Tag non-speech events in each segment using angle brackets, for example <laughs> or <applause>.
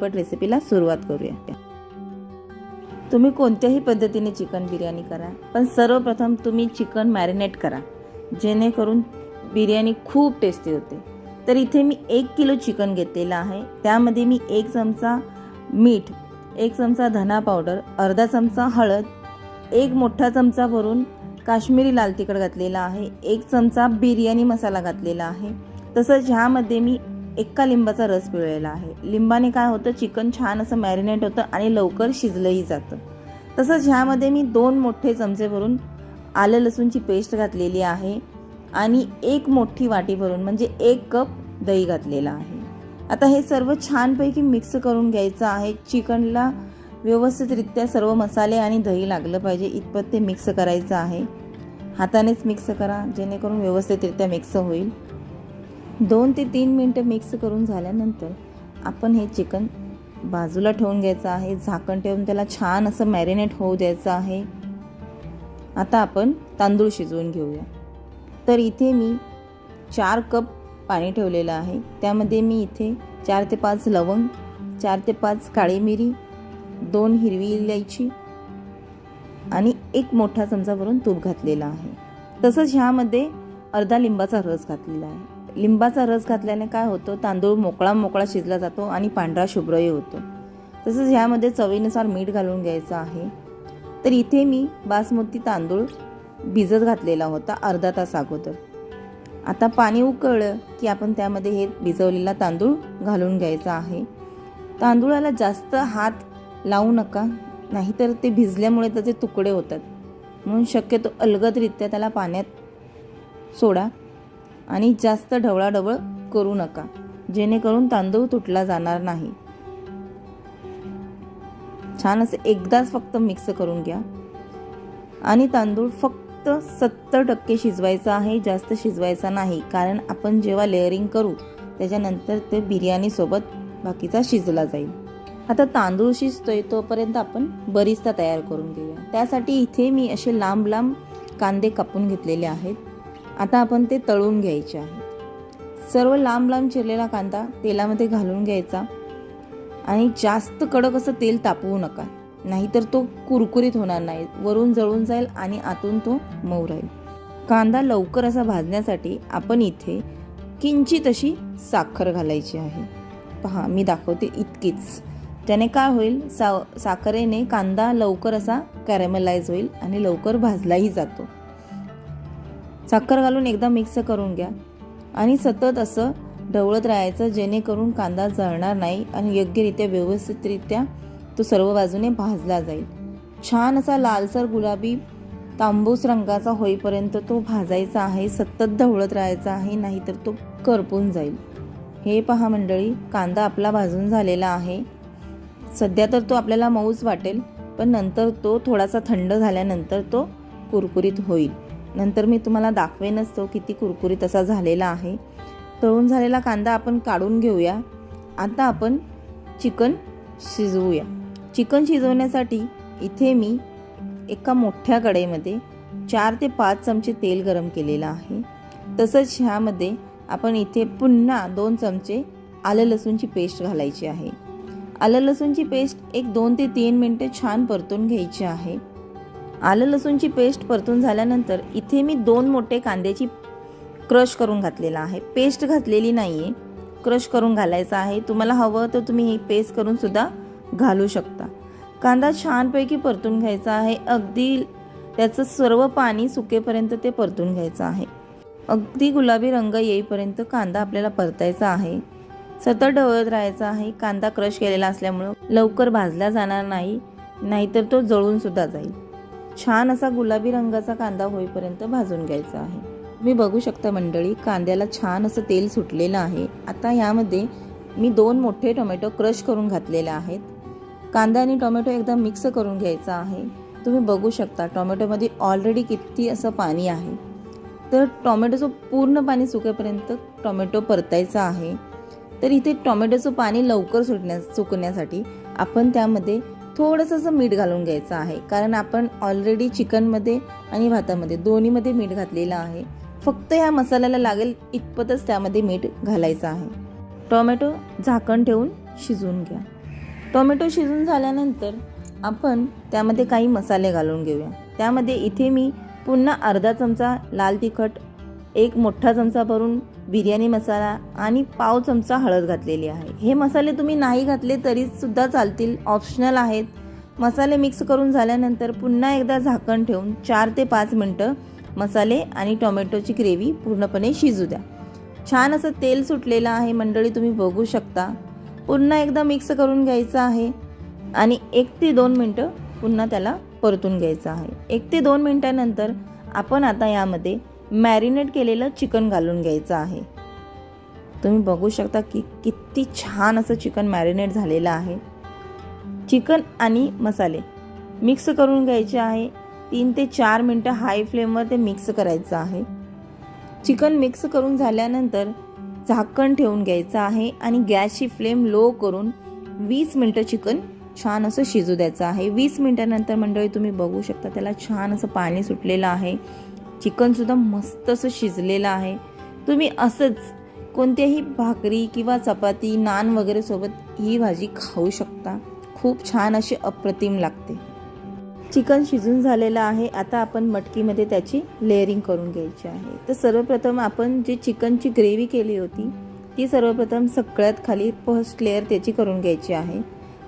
झटपट रेसिपीला सुरुवात करूया. तुम्ही कोणत्याही पद्धतीने चिकन बिर्याणी करा पण सर्वप्रथम तुम्ही चिकन मॅरिनेट करा जेणेकरून बिर्याणी खूप टेस्टी होते. तर इथे मी एक किलो चिकन घेतलेलं आहे त्यामध्ये मी एक चमचा मीठ एक चमचा धना पावडर अर्धा चमचा हळद एक मोठा चमचा भरून काश्मीरी लाल तिखट घातलेला आहे एक चमचा बिर्याणी मसाला घातलेला आहे. तसंच ह्यामध्ये मी एका लिंबाचा रस पिळलेला आहे. लिंबाने काय होतं? चिकन छान असं मॅरिनेट होतं आणि लवकर शिजलंही जातं. तसंच ह्यामध्ये मी दोन मोठे चमचे भरून आलं लसूणची पेस्ट घातलेली आहे आणि एक मोठी वाटी भरून म्हणजे एक कप दही घातलेला आहे. आता हे सर्व छानपैकी मिक्स करून घ्यायचं आहे. चिकनला व्यवस्थितरित्या सर्व मसाले आणि दही लागलं पाहिजे. इतपत ते मिक्स करायचं आहे. हातानेच मिक्स करा जेणेकरून व्यवस्थितरित्या मिक्स होईल. दोन ते तीन मिनटं मिक्स करून झाल्यानंतर आपण हे चिकन बाजूला ठेवून घ्यायचं आहे. झाकण ठेवून त्याला छान असं मॅरिनेट होऊ द्यायचं आहे. आता आपण तांदूळ शिजवून घेऊया. तर इथे मी चार कप पाणी ठेवलेलं आहे. त्यामध्ये मी इथे चार ते पाच लवंग चार ते पाच काळी मिरी दोन हिरवी इलायची आणि एक मोठा चमचा भरून तूप घातलेला आहे. तसंच ह्यामध्ये अर्धा लिंबाचा रस घातलेला आहे. लिंबाचा रस घातल्याने काय होतं? तांदूळ मोकळा मोकळा शिजला जातो आणि पांढरा शुभ्रही होतो. तसंच ह्यामध्ये चवीनुसार मीठ घालून घ्यायचं आहे. तर इथे मी बासमती तांदूळ भिजत घातलेला होता अर्धा तास अगोदर. आता पाणी उकळलं की आपण त्यामध्ये हे भिजवलेला तांदूळ घालून घ्यायचा आहे. तांदूळाला जास्त हात लावू नका नाहीतर ते भिजल्यामुळे त्याचे तुकडे होतात. म्हणून शक्यतो अलगदरित्या त्याला पाण्यात सोडा. आणि जास्त ढवळाढवळ करू नका जेणेकरून तांदूळ तुटला जाणार नाही. छान असं एकदाच फक्त मिक्स करून घ्या. आणि तांदूळ फक्त सत्तर टक्के शिजवायचा आहे जास्त शिजवायचा नाही कारण आपण जेव्हा लेअरिंग करू त्याच्यानंतर ते बिर्याणीसोबत बाकीचा शिजला जाईल. आता तांदूळ शिजतोय तोपर्यंत आपण बरिस्ता तयार करून घेऊया. त्यासाठी इथे मी असे लांब लांब कांदे कापून घेतलेले आहेत. आता आपण ते तळून घ्यायचे आहेत सर्व लांब लांब चिरलेला कांदा तेलामध्ये घालून घ्यायचा. आणि जास्त कडक असं तेल तापवू नका. नाहीतर तो कुरकुरीत होणार नाही. वरून जळून जाईल आणि आतून तो मऊ राहील. कांदा लवकर असा भाजण्यासाठी आपण इथे किंचित अशी साखर घालायची आहे. पहा मी दाखवते इतकीच. त्याने काय होईल? सा साखरेने कांदा लवकर असा कॅरेमलाइज होईल आणि लवकर भाजलाही जातो. साखर घालून एकदा मिक्स करून घ्या. आणि सतत असं ढवळत राहायचं जेणेकरून कांदा जळणार नाही आणि योग्यरित्या व्यवस्थितरित्या तो सर्व बाजूने भाजला जाईल. छान असा लालसर गुलाबी तांबूस रंगाचा होईपर्यंत तो भाजायचा आहे सतत ढवळत राहायचा आहे नाहीतर तो करपून जाईल. हे पहा मंडळी कांदा आपला भाजून झालेला आहे. सध्या तर तो आपल्याला मऊच वाटेल पण नंतर तो थोडासा थंड झाल्यानंतर तो कुरकुरीत होईल. नंतर मी तुम्हाला दाखवेनच तो किती कुरकुरीत असा झालेला आहे. तळून झालेला कांदा आपण काढून घेऊया. आता आपण चिकन शिजवूया. चिकन शिजवण्यासाठी इथे मी एका मोठ्या कढईमध्ये चार ते पाच चमचे तेल गरम केलेलं आहे. तसंच ह्यामध्ये आपण इथे पुन्हा दोन चमचे आलं लसूणची पेस्ट घालायची आहे. आलं लसूणची पेस्ट एक दोन ते तीन मिनटे छान परतून घ्यायची आहे. आलं लसूणची पेस्ट परतून झाल्यानंतर इथे मी दोन मोठे कांद्याची क्रश करून घातलेला आहे. पेस्ट घातलेली नाही आहे क्रश करून घालायचा आहे. तुम्हाला हवं तर तुम्ही ही पेस्ट करूनसुद्धा घालू शकता. कांदा छानपैकी परतून घ्यायचा आहे. अगदी त्याचं सर्व पाणी सुकेपर्यंत ते परतून घ्यायचं आहे. अगदी गुलाबी रंग येईपर्यंत कांदा आपल्याला परतायचा आहे. सतत ढवळत राहायचा आहे. कांदा क्रश केलेला असल्यामुळं लवकर भाजला जाणार नाही. नाहीतर तो जळूनसुद्धा जाईल. छान असा गुलाबी रंगाचा कांदा होईपर्यंत भाजून घ्यायचा आहे. तुम्ही बघू शकता मंडळी कांद्याला छान असं तेल सुटलेलं आहे. आता यामध्ये मी दोन मोठे टोमॅटो क्रश करून घातलेले आहेत. कांदा आणि टोमॅटो एकदा मिक्स करून घ्यायचा आहे. तुम्ही बघू शकता टोमॅटोमध्ये ऑलरेडी किती असं पाणी आहे. तर टोमॅटोचं पूर्ण पाणी सुकेपर्यंत टोमॅटो परतायचा आहे. तर इथे टोमॅटोचं पाणी लवकर सुटण्या सुकण्यासाठी आपण त्यामध्ये थोडंसं असं मीठ घालून घ्यायचं आहे. कारण आपण ऑलरेडी चिकनमध्ये आणि भातामध्ये दोन्हीमध्ये मीठ घातलेलं आहे. फक्त ह्या मसाल्याला लागेल इतपतच त्यामध्ये मीठ घालायचं आहे. टोमॅटो झाकण ठेवून शिजवून घ्या. टोमॅटो शिजून झाल्यानंतर आपण त्यामध्ये काही मसाले घालून घेऊया. त्यामध्ये इथे मी पुन्हा अर्धा चमचा लाल तिखट एक मोठा चमचा भरून बिर्याणी मसाला आणि पाव चमचा हळद घातलेली आहे. हे मसाले तुम्ही नाही घातले तरी सुद्धा चालतील ऑप्शनल आहेत. मसाले मिक्स करून झाल्यानंतर पुन्हा एकदा झाकण ठेवून चार ते पाच मिनटं मसाले आणि टोमॅटोची ग्रेव्ही पूर्णपणे शिजू द्या. छान असं तेल सुटलेलं आहे मंडळी तुम्ही बघू शकता. पुन्हा एकदा मिक्स करून घ्यायचं आहे आणि एक ते दोन मिनटं पुन्हा त्याला परतून घ्यायचं आहे. एक ते दोन मिनटानंतर आपण आता यामध्ये मॅरिनेट केलेलं चिकन घालून घ्यायचं आहे. तुम्ही बघू शकता की किती छान असं चिकन मॅरिनेट झालेलं आहे. चिकन आणि मसाले मिक्स करून घ्यायचे आहे. तीन ते चार मिनटं हाय फ्लेमवर ते मिक्स करायचं आहे. चिकन मिक्स करून झाल्यानंतर झाकण ठेवून घ्यायचं आहे आणि गॅसची फ्लेम लो करून वीस मिनटं चिकन छान असं शिजू द्यायचं आहे. वीस मिनटानंतर मंडळी तुम्ही बघू शकता त्याला छान असं पाणी सुटलेलं आहे. चिकनसुद्धा मस्त असं शिजलेलं आहे. तुम्ही असंच कोणत्याही भाकरी किंवा चपाती नान वगैरे सोबत ही भाजी खाऊ शकता. खूप छान अशी अप्रतिम लागते. चिकन शिजून झालेलं आहे. आता आपण मटकीमध्ये त्याची लेअरिंग करून घ्यायची आहे. तर सर्वप्रथम आपण जी चिकनची ग्रेव्ही केली होती ती सर्वप्रथम सगळ्यात खाली फर्स्ट लेअर त्याची करून घ्यायची आहे.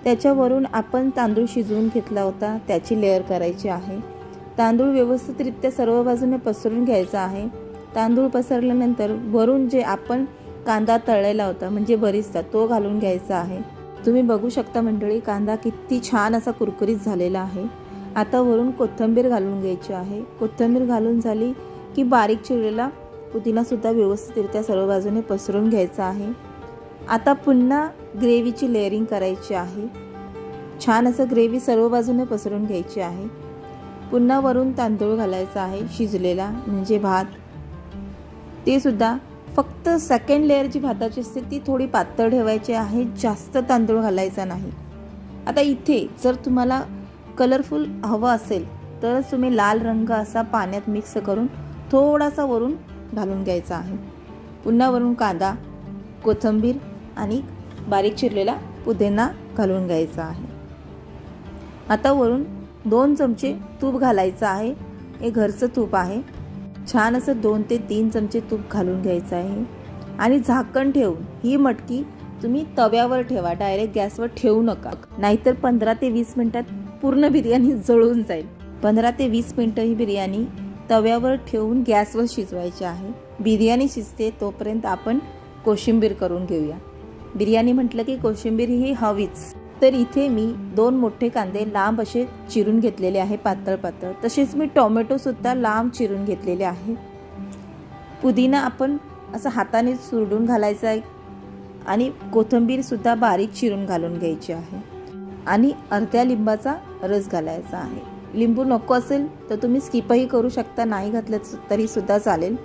त्याच्यावरून आपण तांदूळ शिजवून घेतला होता त्याची लेअर करायची आहे. तांदूळ व्यवस्थितरित्या सर्व बाजूने पसरून घ्यायचा आहे. तांदूळ पसरल्यानंतर वरून जे आपण कांदा तळलेला होता म्हणजे बरिस्ता तो घालून घ्यायचा आहे. तुम्ही बघू शकता मंडळी कांदा किती छान असा कुरकुरीत झालेला आहे. आता वरून कोथिंबीर घालून घ्यायची आहे. कोथिंबीर घालून झाली की बारीक चिरलेला पुदिनासुद्धा व्यवस्थितरित्या सर्व बाजूने पसरून घ्यायचा आहे. आता पुन्हा ग्रेव्हीची लेअरिंग करायची आहे. छान असं ग्रेव्ही सर्व बाजूने पसरून घ्यायची आहे. पुन्हा वरून तांदूळ घालायचा आहे शिजलेला म्हणजे भात. ते सुद्धा फक्त सेकंड लेअर जी भाताची असते ती थोडी पातळ ठेवायची आहे जास्त तांदूळ घालायचा नाही. आता इथे जर तुम्हाला कलरफुल हवं असेल तरच तुम्ही लाल रंग असा पाण्यात मिक्स करून थोडासा वरून घालून घ्यायचा आहे. पुन्हा वरून कांदा कोथिंबीर आणि बारीक चिरलेला पुदिना घालून घ्यायचा आहे. आता वरून दोन चमचे तूप घालायचं आहे. हे घरचं तूप आहे. छान असं दोन ते तीन चमचे तूप घालून घ्यायचं आहे. आणि झाकण ठेवून ही मटकी तुम्ही तव्यावर ठेवा. डायरेक्ट गॅसवर ठेवू नका. नाहीतर पंधरा ते वीस मिनटात पूर्ण बिर्याणी <laughs> जळून जाईल. पंधरा ते वीस मिनटं ही बिर्याणी तव्यावर ठेवून गॅसवर शिजवायची आहे. बिर्याणी शिजते तोपर्यंत आपण कोशिंबीर करून घेऊया. बिर्याणी म्हटलं की कोशिंबीर ही हवीच. तर इथे मी दोन मोठे कांदे लांब असे चिरून घेतलेले आहे पातळ पातळ. तसेच मी टोमॅटोसुद्धा लांब चिरून घेतलेले आहे. पुदिना आपण असं हाताने सुरडून घालायचा आहे आणि कोथिंबीरसुद्धा बारीक चिरून घालून घ्यायची आहे. आणि अर्ध्या लिंबाचा रस घालायचा आहे. लिंबू नको असेल तर तुम्ही स्किपही करू शकता नाही घातलं तरीसुद्धा चालेल.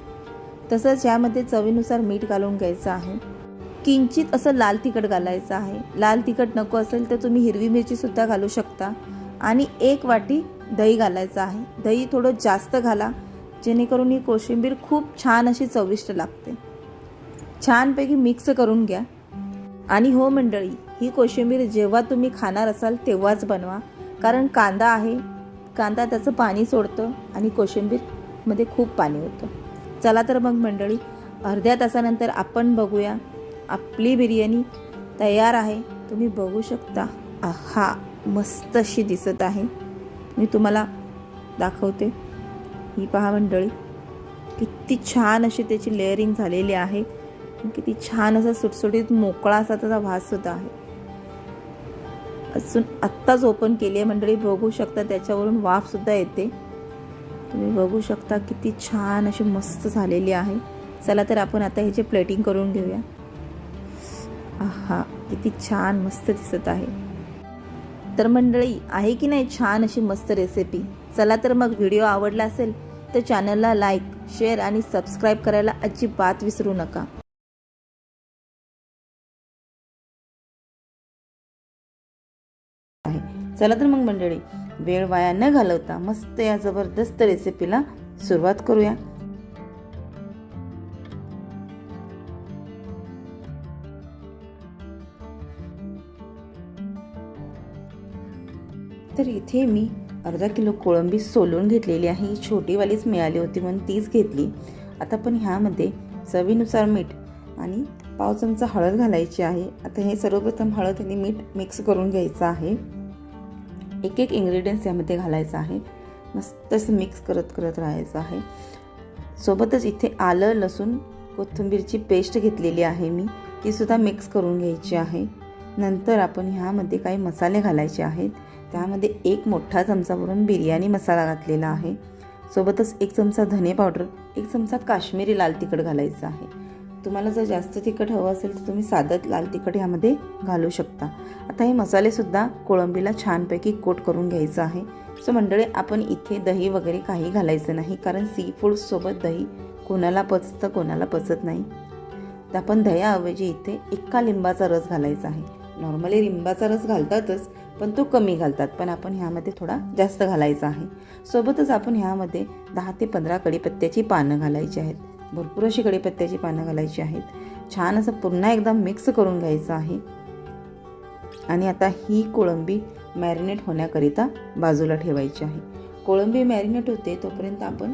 तसंच यामध्ये चवीनुसार मीठ घालून घ्यायचं आहे. किंचित असं लाल तिखट घालायचं आहे. लाल तिखट नको असेल तर तुम्ही हिरवी मिरचीसुद्धा घालू शकता. आणि एक वाटी दही घालायचं आहे. दही थोडं जास्त घाला. जेणेकरून ही कोशिंबीर खूप छान अशी चविष्ट लागते. छानपैकी मिक्स करून घ्या. आणि हो मंडळी ही कोशिंबीर जेव्हा तुम्ही खाणार असाल तेव्हाच बनवा. कारण कांदा आहे. कांदा त्याचं पाणी सोडतं आणि कोशिंबीरमध्ये खूप पाणी होतं चला तर मग मंडळी अर्ध्या तासानंतर आपण बघूया आपली बिर्याणी तयार आहे तुम्ही बघू शकता. हा मस्त अशी दिसत आहे. मी तुम्हाला दाखवते. ही पहा मंडळी किती छान अशी त्याची लेअरिंग झालेली आहे. किती छान असा सुटसुटीत मोकळा असा त्याचा भाससुद्धा आहे. अजून आत्ताच ओपन केली आहे मंडळी बघू शकता त्याच्यावरून वाफसुद्धा येते. तुम्ही बघू शकता किती छान अशी मस्त झालेली आहे. चला तर आपण आता ह्याचे प्लेटिंग करून घेऊया. आहा किती छान मस्त दिसत आहे. तर मंडळी आहे की नाही छान अशी मस्त रेसिपी चला तर मग व्हिडिओ आवडला असेल तर चॅनलला लाईक शेअर आणि सबस्क्राईब करायला अजिबात विसरू नका. चला तर मग मंडळी वेळ वाया न घालवता मस्त या जबरदस्त रेसिपीला सुरुवात करूया. तर इथे मी अर्धा किलो कोळंबी सोलून घेतलेली आहे. ही छोटीवालीच मिळाली होती म्हणून तीच घेतली. आता पण ह्यामध्ये चवीनुसार मीठ आणि पाव चमचा हळद घालायची आहे. आता हे सर्वप्रथम हळद आणि मीठ मिक्स करून घ्यायचं आहे. एक एक इन्ग्रेडियंट्स यामध्ये घालायचं आहे. मस्तच मिक्स करत करत राहायचं आहे. सोबतच इथे आलं लसूण कोथिंबीरची पेस्ट घेतलेली आहे मी. ती सुद्धा मिक्स करून घ्यायची आहे. नंतर आपण ह्यामध्ये काही मसाले घालायचे आहेत. त्यामध्ये एक मोठा चमचा भरून बिर्याणी मसाला घातलेला आहे. सोबतच एक चमचा धने पावडर एक चमचा काश्मीरी लाल तिखट घालायचं आहे. तुम्हाला जर जास्त तिखट हवं असेल तर तुम्ही साधं लाल तिखट ह्यामध्ये घालू शकता. आता हे मसालेसुद्धा कोळंबीला छानपैकी कोट करून घ्यायचं आहे. सो मंडळी आपण इथे दही वगैरे काही घालायचं नाही कारण सी फूडसोबत दही कोणाला पचतं कोणाला पचत नाही. तर आपण दह्याऐवजी इथे एका लिंबाचा रस घालायचा आहे. नॉर्मली लिंबाचा रस घालतातच पण तो कमी घालतात. पण आपण ह्यामध्ये थोडा जास्त घालायचा आहे. सोबतच आपण ह्यामध्ये दहा ते पंधरा कडीपत्त्याची पानं घालायची आहेत. भरपूर अशी कडीपत्त्याची पानं घालायची आहेत. छान असं पुन्हा एकदा मिक्स करून घ्यायचं आहे. आणि आता ही कोळंबी मॅरिनेट होण्याकरिता बाजूला ठेवायची आहे. कोळंबी मॅरिनेट होते तोपर्यंत आपण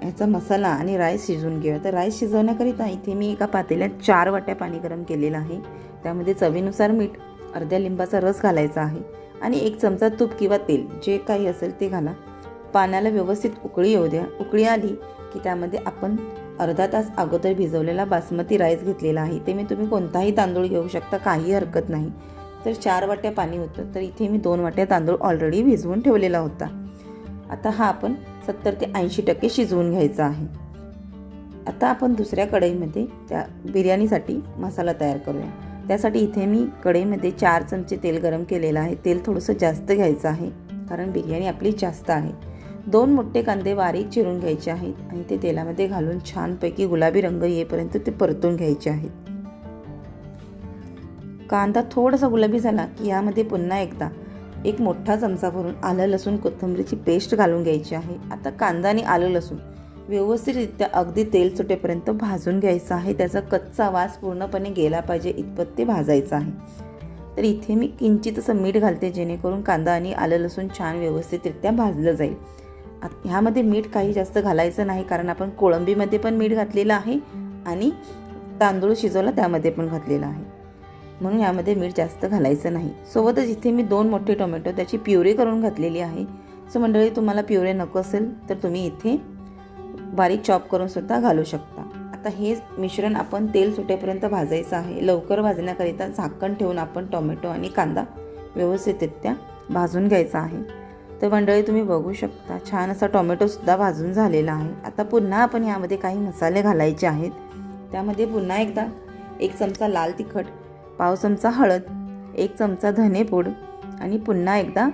ह्याचा मसाला आणि राईस शिजवून घेऊया. तर राईस शिजवण्याकरिता इथे मी एका पातेल्यात चार वाट्या पाणी गरम केलेलं आहे. त्यामध्ये चवीनुसार मीठ अर्ध्या लिंबाचा रस घालायचा आहे. आणि एक चमचा तूप किंवा तेल जे काही असेल ते घाला. पाण्याला व्यवस्थित उकळी येऊ द्या. उकळी आली की त्यामध्ये आपण अर्धा तास अगोदर भिजवलेला बासमती राईस घेतलेला आहे. ते मी तुम्ही कोणताही तांदूळ घेऊ शकता काही हरकत नाही. तर चार वाट्या पाणी होतं. तर इथे मी दोन वाट्या तांदूळ ऑलरेडी भिजवून ठेवलेला होता. आता हा आपण सत्तर ते ऐंशी टक्के शिजवून घ्यायचा आहे. आता आपण दुसऱ्या कढईमध्ये त्या बिर्याणीसाठी मसाला तयार करूया. त्यासाठी इथे मी कढईमध्ये चार चमचे तेल गरम केलेलं आहे. तेल थोडंसं जास्त घ्यायचं आहे कारण बिर्याणी आपली जास्त आहे. दोन मोठे कांदे बारीक चिरून घ्यायचे आहेत आणि ते तेलामध्ये घालून छानपैकी गुलाबी रंग येईपर्यंत ते परतून घ्यायचे आहेत. कांदा थोडासा गुलाबी झाला की यामध्ये पुन्हा एकदा एक मोठा चमचा भरून आलं लसूण कोथिंबीरची पेस्ट घालून घ्यायची आहे. आता कांदा आणि आलं लसूण व्यवस्थितरित्या अगदी तेल सुटेपर्यंत भाजून घ्यायचं आहे. त्याचा कच्चा वास पूर्णपणे गेला पाहिजे इतपत ते भाजायचं आहे. तर इथे मी किंचित असं मीठ घालते जेणेकरून कांदा आणि आलं लसूण छान व्यवस्थितरित्या भाजलं जाईल. ह्यामध्ये मीठ काही जास्त घालायचं नाही कारण आपण कोळंबीमध्ये पण मीठ घातलेलं आहे आणि तांदूळ शिजवला त्यामध्ये पण घातलेला आहे. म्हणून यामध्ये मीठ जास्त घालायचं नाही. सोबतच इथे मी दोन मोठे टोमॅटो त्याची प्युरी करून घातलेली आहे. सो मंडळी तुम्हाला प्युरे नको असेल तर तुम्ही इथे बारीक चॉप करून सुद्धा घालू शकता. आता हे मिश्रण आपण तेल सुटेपर्यंत भाजायचं आहे. लवकर भाजण्याकरिता झाकण ठेवून आपण टोमॅटो आणि कांदा व्यवस्थितरित्या भाजून घ्यायचा आहे. तर मंडळी तुम्ही बघू शकता छान असा टोमॅटोसुद्धा भाजून झालेला आहे. आता पुन्हा आपण यामध्ये काही मसाले घालायचे आहेत. त्यामध्ये पुन्हा एकदा एक चमचा लाल तिखट पाव चमचा हळद एक चमचा धनेपूड आणि पुन्हा एकदा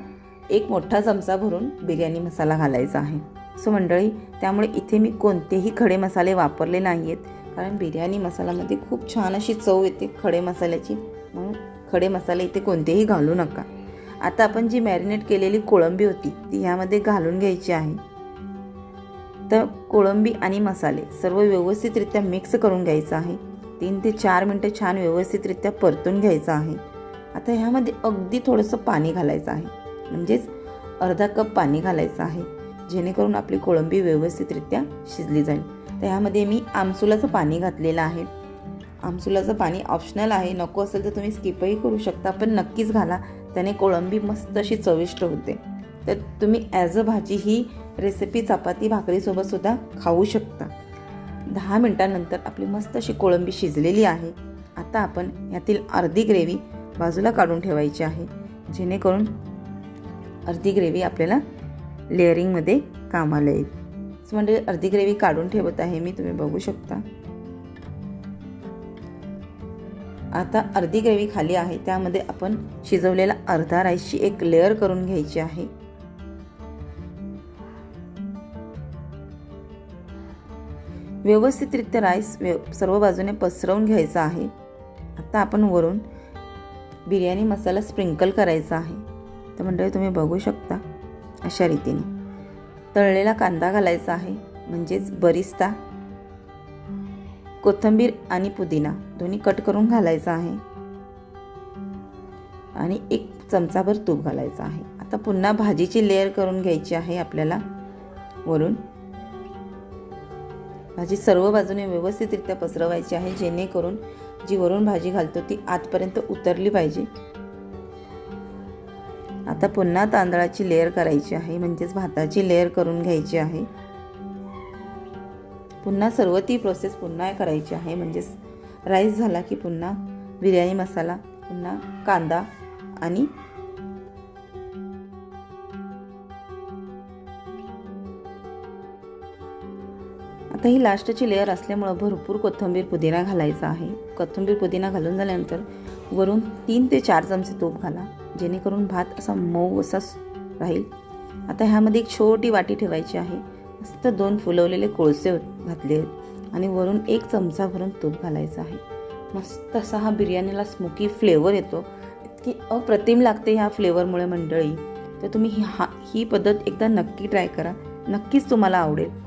एक मोठा चमचा भरून बिर्याणी मसाला घालायचा आहे. सो मंडळी त्यामुळे इथे मी कोणतेही खडे मसाले वापरले नाही आहेत कारण बिर्याणी मसाल्यामध्ये खूप छान अशी चव येते खडे मसाल्याची. म्हणून खडे मसाले इथे कोणतेही घालू नका. आता आपण जी मॅरिनेट केलेली कोळंबी होती ती ह्यामध्ये घालून घ्यायची आहे. तर कोळंबी आणि मसाले सर्व व्यवस्थितरित्या मिक्स करून घ्यायचं आहे. तीन ते चार मिनटं छान व्यवस्थितरित्या परतून घ्यायचं आहे. आता ह्यामध्ये अगदी थोडंसं पाणी घालायचं आहे. म्हणजेच अर्धा कप पाणी घालायचं आहे. जेणेकरून आपली कोळंबी व्यवस्थितरित्या शिजली जाईल. तर ह्यामध्ये मी आमसुलाचं पाणी घातलेलं आहे. आमसुलाचं पाणी ऑप्शनल आहे. नको असेल तर तुम्ही स्किपही करू शकता पण नक्कीच घाला. त्याने कोळंबी मस्त अशी चविष्ट होते. तर तुम्ही ॲज अ भाजी ही रेसिपी चपाती भाकरीसोबत सुद्धा खाऊ शकता. दहा मिनटानंतर आपली मस्त अशी कोळंबी शिजलेली आहे. आता आपण यातील अर्धी ग्रेव्ही बाजूला काढून ठेवायची आहे. जेणेकरून अर्धी ग्रेव्ही आपल्याला लेअरिंगमध्ये कामाला येईल. सो म्हणजे अर्धी ग्रेव्ही काढून ठेवत आहे मी तुम्ही बघू शकता. आता अर्धी ग्रेव्ही खाली आहे त्यामध्ये आपण शिजवलेला अर्धा राईसची एक लेअर करून घ्यायची आहे. व्यवस्थितरित्या राईस व्यव सर्व बाजूने पसरवून घ्यायचा आहे. आता आपण वरून बिर्याणी मसाला स्प्रिंकल करायचा आहे. तर मंडळी तुम्ही बघू शकता. अशा रीतीने. तळलेला कांदा घालायचा आहे म्हणजेच बरिस्ता. कोथिंबीर आणि पुदिना दोन्ही कट करून घालायचा आहे. आणि एक चमचाभर तूप घालायचं आहे. आता पुन्हा भाजीची लेअर करून घ्यायची आहे आपल्याला. वरून भाजी सर्व बाजूने व्यवस्थितरित्या पसरवायची आहे जेणेकरून जी वरून भाजी घालतो ती आतपर्यंत उतरली पाहिजे. आता पुन्हा तांदळाची लेअर करायची आहे म्हणजेच भाताची लेअर करून घ्यायची आहे. पुन्हा सर्व ती प्रोसेस पुन्हा करायची आहे म्हणजेच राईस झाला की पुन्हा बिर्याणी मसाला पुन्हा कांदा आणि आता ही लास्टची लेअर असल्यामुळं भरपूर कोथिंबीर पुदिना घालायचा आहे. कोथिंबीर पुदिना घालून झाल्यानंतर वरून तीन ते चार चमचे तूप घाला जेणेकरून भात असा मऊ असा राहील. आता ह्यामध्ये एक छोटी वाटी ठेवायची आहे. मस्त दोन फुलवलेले कोळसे घातले आहेत आणि वरून एक चमचा भरून तूप घालायचं आहे. मस्त असा हा बिर्याणीला स्मोकी फ्लेवर येतो. इतकी अप्रतिम लागते ह्या फ्लेवरमुळे मंडळी. तर तुम्ही ही हा ही पद्धत एकदा नक्की ट्राय करा. नक्कीच तुम्हाला आवडेल.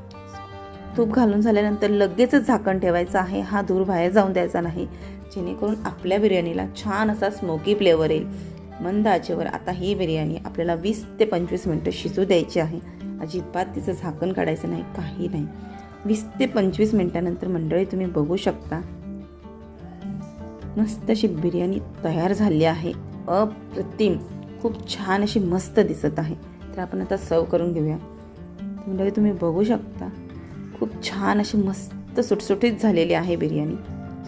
तूप घालून झाल्यानंतर लगेचच झाकण ठेवायचं आहे. हा धूर बाहेर जाऊन द्यायचा नाही. जेणेकरून आपल्या बिर्याणीला छान असा स्मोकी फ्लेवर येईल. मंद आचेवर आता ही बिर्याणी आपल्याला वीस ते पंचवीस मिनटं शिजू द्यायची आहे. अजिबात तिचं झाकण काढायचं नाही काही नाही. वीस ते पंचवीस मिनटानंतर मंडळी तुम्ही बघू शकता. मस्त अशी बिर्याणी तयार झाली आहे. अप्रतिम. खूप छान अशी मस्त दिसत आहे. तर आपण आता सर्व करून घेऊया. मंडळी तुम्ही बघू शकता. खूप छान अशी मस्त सुटसुटीत झालेली आहे बिर्याणी.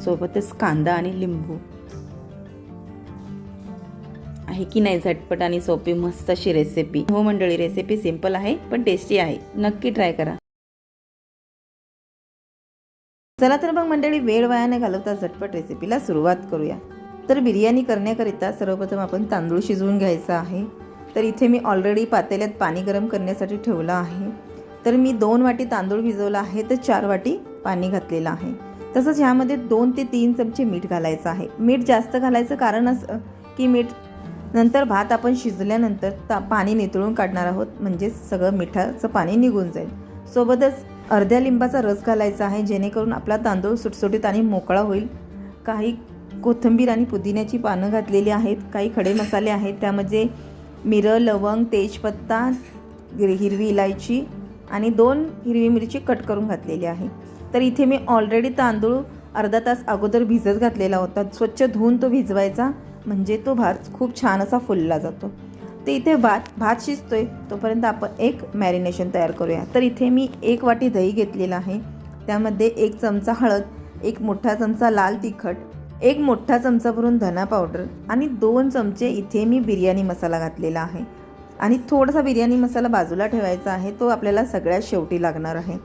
सोबतच कांदा आणि लिंबू. आहे की नाही झटपट आणि सोपी मस्त अशी रेसिपी हो मंडळी रेसिपी सिंपल आहे पण टेस्टी आहे. नक्की ट्राय करा. चला तर मग मंडळी वेळ वायाने घालवता झटपट रेसिपीला सुरुवात करूया. तर बिर्याणी करण्याकरिता सर्वप्रथम आपण तांदूळ शिजवून घ्यायचा आहे. तर इथे मी ऑलरेडी पातेल्यात पाणी गरम करण्यासाठी ठेवलं आहे. तर मी दोन वाटी तांदूळ भिजवला आहे तर चार वाटी पाणी घातलेलं आहे. तसंच ह्यामध्ये दोन ते तीन चमचे मीठ घालायचं आहे. मीठ जास्त घालायचं कारण असं की मीठ नंतर भात आपण शिजल्यानंतर ता पाणी नितळून काढणार आहोत. म्हणजे सगळं मिठाचं पाणी निघून जाईल. सोबतच अर्ध्या लिंबाचा रस घालायचा आहे जेणेकरून आपला तांदूळ सुटसुटीत आणि मोकळा होईल. काही कोथिंबीर आणि पुदिन्याची पानं घातलेली आहेत. काही खडे मसाले आहेत. त्यामध्ये मिरं लवंग तेजपत्ता हिरवी इलायची आणि दोन हिरवी मिरची कट करून घातलेली आहे. तर इथे मी ऑलरेडी तांदूळ अर्धा तास अगोदर भिजत घातलेला होता. स्वच्छ धुवून तो भिजवायचा म्हणजे तो भात खूप छान असा फुलला जातो. तर इथे भात भात शिजतोय तोपर्यंत आपण एक मॅरिनेशन तयार करूया. तर इथे मी एक वाटी दही घेतलेला आहे. त्यामध्ये एक चमचा हळद एक मोठा चमचा लाल तिखट एक मोठा चमचा भरून धना पावडर आणि दोन चमचे इथे मी बिर्याणी मसाला घातलेला आहे. आणि थोडासा बिर्याणी मसाला बाजूला ठेवायचा आहे तो आपल्याला सगळ्यात शेवटी लागणार आहे.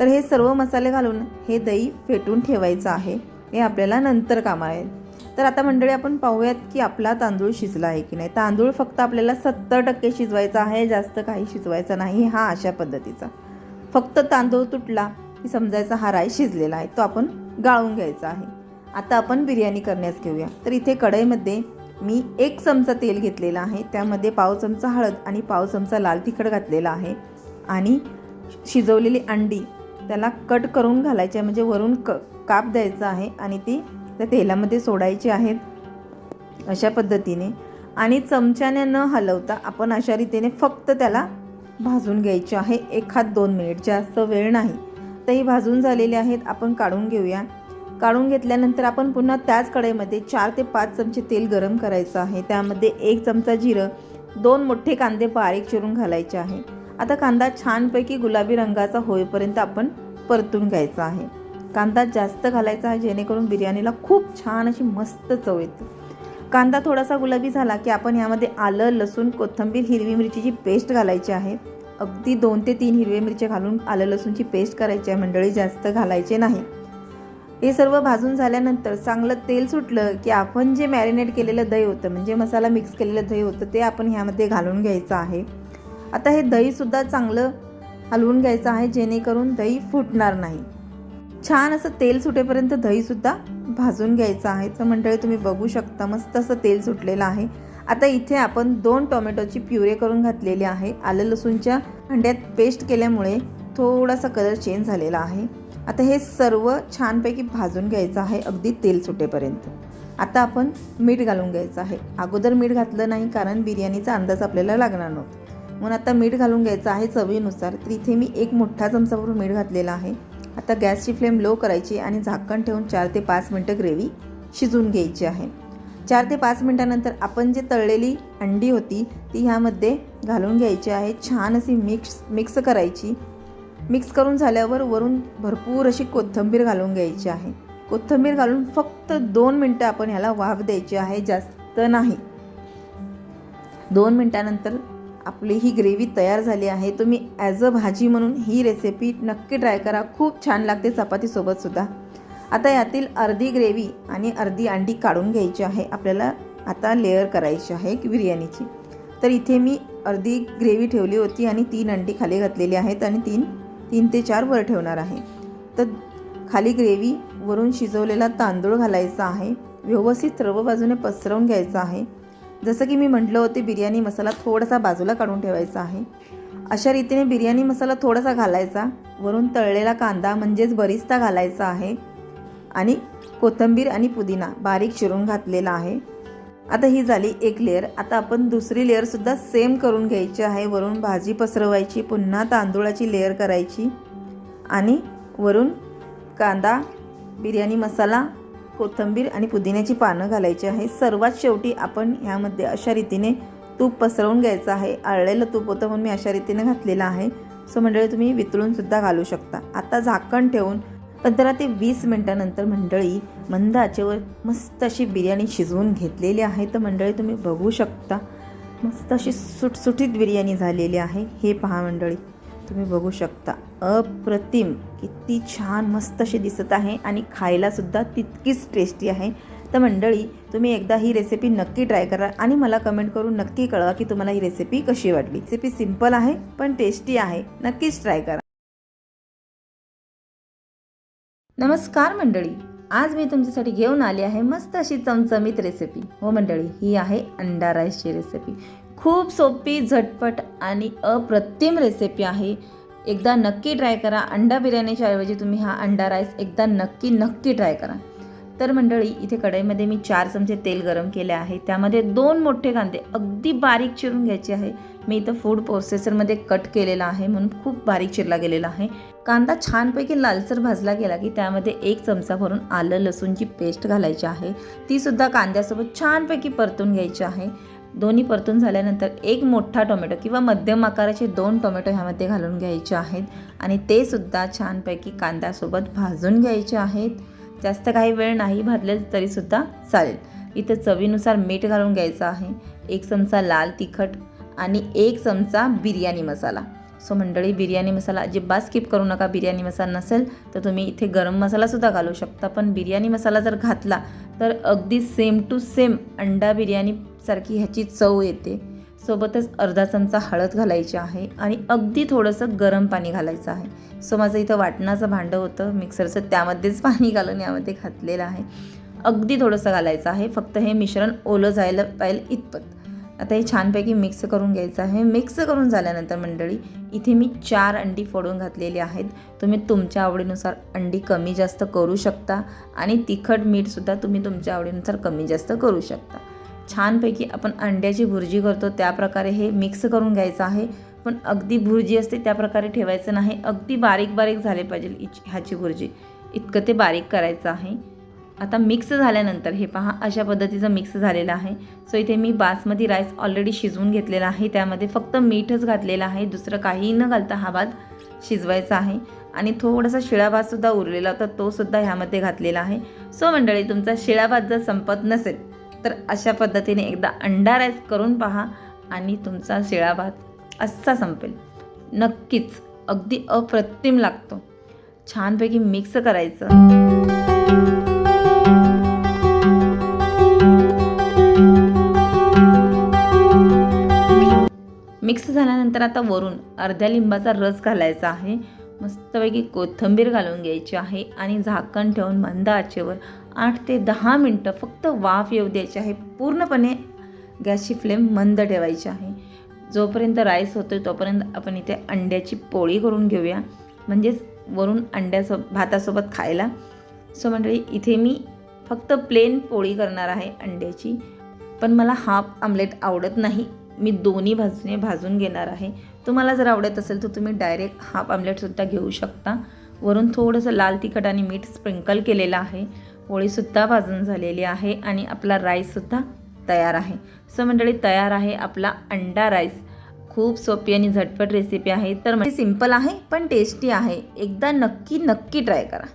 तर हे सर्व मसाले घालून हे दही फेटून ठेवायचं आहे. हे आपल्याला नंतर कामं आहे तर आता मंडळी आपण पाहूयात की आपला तांदूळ शिजला आहे की नाही. तांदूळ फक्त आपल्याला सत्तर टक्के शिजवायचा आहे जास्त काही शिजवायचा नाही हा अशा पद्धतीचा. फक्त तांदूळ तुटला की समजायचा हा राय शिजलेला आहे तो आपण गाळून घ्यायचा आहे. आता आपण बिर्याणी करण्यास घेऊया. तर इथे कढईमध्ये मी एक चमचा तेल घेतलेला आहे. त्यामध्ये पाव चमचा हळद आणि पाव चमचा लाल तिखट घातलेला आहे. आणि शिजवलेली अंडी त्याला कट करून घालायची आहे. म्हणजे वरून क काप द्यायचा आहे आणि ती त्या तेलामध्ये सोडायची आहेत अशा पद्धतीने. आणि चमच्याने न हलवता आपण अशा रीतीने फक्त त्याला भाजून घ्यायचे आहे. एखाद दोन मिनिट. जास्त वेळ नाही. तर ही भाजून झालेली आहेत. आपण काढून घेऊया. काढून घेतल्यानंतर आपण पुन्हा त्याच कढईमध्ये चार ते पाच चमचे तेल गरम करायचं आहे. त्यामध्ये एक चमचा जिरं दोन मोठे कांदे बारीक चिरून घालायचे आहे. आता कांदा छानपैकी गुलाबी रंगाचा होईपर्यंत आपण परतून घ्यायचा आहे. कांदा जास्त घालायचा आहे जेणेकरून बिर्याणीला खूप छान अशी मस्त चव येते. कांदा थोडासा गुलाबी झाला की आपण यामध्ये आलं लसूण कोथिंबीर हिरवी मिरचीची पेस्ट घालायची आहे. अगदी दोन ते तीन हिरवे मिरच्या घालून आलं लसूणची पेस्ट करायची आहे. मंडळी जास्त घालायचे नाही. हे सर्व भाजून झाल्यानंतर चांगलं तेल सुटलं की आपण जे मॅरिनेट केलेलं दही होतं म्हणजे मसाला मिक्स केलेलं दही होतं ते आपण ह्यामध्ये घालून घ्यायचं आहे. आता हे दहीसुद्धा चांगलं हलवून घ्यायचं आहे जेणेकरून दही फुटणार नाही. छान असं तेल सुटेपर्यंत दहीसुद्धा भाजून घ्यायचं आहे. तर मंडळी तुम्ही बघू शकता मस्त असं तेल सुटलेलं आहे. आता इथे आपण दोन टोमॅटोची प्युरे करून घातलेली आहे. आलं लसूणच्या अंड्यात पेस्ट केल्यामुळे थोडासा कलर चेंज झालेला आहे. आता हे सर्व छानपैकी भाजून घ्यायचं आहे अगदी तेल सुटेपर्यंत. आता आपण मीठ घालून घ्यायचं आहे. अगोदर मीठ घातलं नाही कारण बिर्याणीचा अंदाज आपल्याला लागणार नव्हता. म्हणून आता मीठ घालून घ्यायचं आहे चवीनुसार. तर इथे मी एक मोठा चमचाभर मीठ घातलेला आहे. आता गॅसची फ्लेम लो करायची आणि झाकण ठेवून चार ते पाच मिनटं ग्रेव्ही शिजवून घ्यायची आहे. चार ते पाच मिनटानंतर आपण जे तळलेली अंडी होती ती ह्यामध्ये घालून घ्यायची आहे. छान अशी मिक्स मिक्स करायची. मिक्स करून झाल्यावर वरून भरपूर अशी कोथिंबीर घालून घ्यायची आहे. कोथिंबीर घालून फक्त दोन मिनटं आपण ह्याला वाफ द्यायची आहे जास्त नाही. दोन मिनटानंतर आपली ही ग्रेव्ही तयार झाली आहे. तुम्ही ॲज अ भाजी म्हणून ही रेसिपी नक्की ट्राय करा. खूप छान लागते चपातीसोबतसुद्धा आता यातील अर्धी ग्रेव्ही आणि अर्धी अंडी काढून घ्यायची आहे. आपल्याला आता लेअर करायची आहे बिर्याणीची. तर इथे मी अर्धी ग्रेव्ही ठेवली होती आणि तीन अंडी खाली घातलेली आहेत आणि तीन तीन ते चार वर ठेवणार आहे. तर खाली ग्रेव्ही वरून शिजवलेला तांदूळ घालायचा आहे. व्यवस्थित सर्व बाजूने पसरवून घ्यायचा आहे. जसं की मी म्हटलं होते बिर्याणी मसाला थोडासा बाजूला काढून ठेवायचा आहे. अशा रीतीने बिर्याणी मसाला थोडासा घालायचा. वरून तळलेला कांदा म्हणजेच बरिस्ता घालायचा आहे. आणि कोथिंबीर आणि पुदिना बारीक चिरून घातलेला आहे. आता ही झाली एक लेअर आता आपण दुसरी लेअरसुद्धा सेम करून घ्यायची आहे. वरून भाजी पसरवायची पुन्हा तांदूळाची लेअर करायची आणि वरून कांदा बिर्याणी मसाला कोथिंबीर आणि पुदिन्याची पानं घालायची आहे. सर्वात शेवटी आपण ह्यामध्ये अशा रीतीने तूप पसरवून घ्यायचं आहे. आळलेलं तूप होतं म्हणून मी अशा रीतीने घातलेलं आहे. सो मंडळी तुम्ही वितळूनसुद्धा घालू शकता. आता झाकण ठेवून पंधरा ते वीस मिनटानंतर मंडळी मंद आचेवर मस्त अशी बिर्याणी शिजवून घेतलेली आहे. तर मंडळी तुम्ही बघू शकता मस्त अशी सुटसुटीत बिर्याणी झालेली आहे. हे पहा मंडळी तुम्ही बघू शकता. अप्रतिम किती छान मस्त अशी दिसत आहे आणि खायलासुद्धा तितकीच टेस्टी आहे. तर मंडळी तुम्ही एकदा ही रेसिपी नक्की ट्राय करा आणि मला कमेंट करून नक्की कळवा की तुम्हाला ही रेसिपी कशी वाटली. रेसिपी सिंपल आहे पण टेस्टी आहे. नक्कीच ट्राय करा. नमस्कार मंडळी. आज मी तुमच्यासाठी घेऊन आली आहे मस्त अशी चमचमीत रेसिपी हो मंडळी ही आहे अंडा राईसची रेसिपी खूप सोपी झटपट आणि अप्रतिम रेसिपी आहे. एकदा नक्की ट्राय करा. अंडा बिर्याणीच्या ऐवजी तुम्ही हा अंडा राईस एकदा नक्की नक्की ट्राय करा. तर मंडळी इथे कढईमध्ये मी चार चमचे तेल गरम केले आहे. त्यामध्ये दोन मोठे कांदे अगदी बारीक चिरून घ्यायचे आहे. मी इथं फूड प्रोसेसरमध्ये कट केलेला आहे म्हणून खूप बारीक चिरला गेलेला आहे. कांदा छानपैकी लालसर भाजला गेला की त्यामध्ये एक चमचा भरून आलं लसूणची पेस्ट घालायची आहे. तीसुद्धा कांद्यासोबत छानपैकी परतून घ्यायची आहे. दोन्ही परतून झाल्यानंतर एक मोठा टोमॅटो किंवा मध्यम आकाराचे दोन टोमॅटो ह्यामध्ये घालून घ्यायचे आहेत आणि ते सुद्धा छानपैकी कांद्यासोबत भाजून घ्यायचे आहेत. जास्त काही वेळ नाही भाजले तरीसुद्धा चालेल. इथं चवीनुसार मीठ घालून घ्यायचं आहे. एक चमचा लाल तिखट आणि एक चमचा बिर्याणी मसाला. सो मंडळी बिर्याणी मसाला अजिबात स्किप करू नका. बिर्याणी मसाला नसेल तर तुम्ही इथे गरम मसालासुद्धा घालू शकता. पण बिर्याणी मसाला जर घातला तर अगदी सेम टू सेम अंडा बिर्याणीसारखी ह्याची चव येते. सोबतच अर्धा चमचा हळद घालायची आहे आणि अगदी थोडंसं गरम पाणी घालायचं आहे. सो माझं इथं वाटणाचं भांडं होतं. मिक्सरचं त्यामध्येच पाणी घालून यामध्ये घातलेलं आहे. अगदी थोडंसं घालायचं आहे. फक्त हे मिश्रण ओलं जायला पाहिजे इतपत. आता हे छानपैकी मिक्स करून घ्यायचं आहे. मिक्स करून झाल्यानंतर मंडळी इथे मी चार अंडी फोडून घातलेली आहेत. तुम्ही तुमच्या आवडीनुसार अंडी कमी जास्त करू शकता आणि तिखट मीठसुद्धा तुम्ही तुमच्या आवडीनुसार कमी जास्त करू शकता. छानपैकी आपण अंड्याची भुर्जी करतो त्या प्रकारे हे मिक्स करून घ्यायचं आहे. पण अगदी भुर्जी असते त्या प्रकारे ठेवायचं नाही. अगदी बारीक बारीक झाले पाहिजे इच ह्याची भुर्जी. इतकं ते बारीक करायचं आहे. आता मिक्स झाल्यानंतर हे पहा अशा पद्धतीचं मिक्स झालेलं आहे. सो इथे मी बासमती राईस ऑलरेडी शिजवून घेतलेला आहे. त्यामध्ये फक्त मीठच घातलेलं आहे. दुसरं काहीही न घालता हा भात शिजवायचा आहे. आणि थोडासा शिळा भातसुद्धा उरलेला होता तोसुद्धा ह्यामध्ये घातलेला आहे. सो मंडळी तुमचा शिळा भात जर संपत नसेल तर अशा पद्धतीने एकदा अंडा राईस करून पहा आणि तुमचा शिळा भात असा संपेल. नक्कीच अगदी अप्रतिम लागतो. छानपैकी मिक्स करायचं. मिक्स झाल्यानंतर आता वरून अर्ध्या लिंबाचा रस घालायचा आहे. मस्तपैकी कोथिंबीर घालून घ्यायची आहे आणि झाकण ठेवून मंद आचेवर आठ ते दहा मिनटं फक्त वाफ येऊ द्यायची आहे. पूर्णपणे गॅसची फ्लेम मंद ठेवायची आहे. जोपर्यंत राईस होतो तोपर्यंत आपण इथे अंड्याची पोळी करून घेऊया. म्हणजेच वरून अंड्यासो भातासोबत खायला. सो मंडळी इथे मी फक्त प्लेन पोळी करणार आहे अंड्याची. पण मला हाफ आमलेट आवडत नाही. मी दोन्ही बाजूने भाजून घेणार आहे. तुम्हाला जर आवडत असेल तर तुम्ही डायरेक्ट हाफ आमलेटसुद्धा घेऊ शकता. वरून थोडंसं लाल तिखट आणि मीठ स्प्रिंकल केलेलं आहे. पोळीसुद्धा भाजून झालेली आहे आणि आपला राईससुद्धा तयार आहे. सो मंडळी तयार आहे आपला अंडा राईस खूप सोपी आणि झटपट रेसिपी आहे. तर म्हणजे सिंपल आहे पण टेस्टी आहे. एकदा नक्की नक्की ट्राय करा.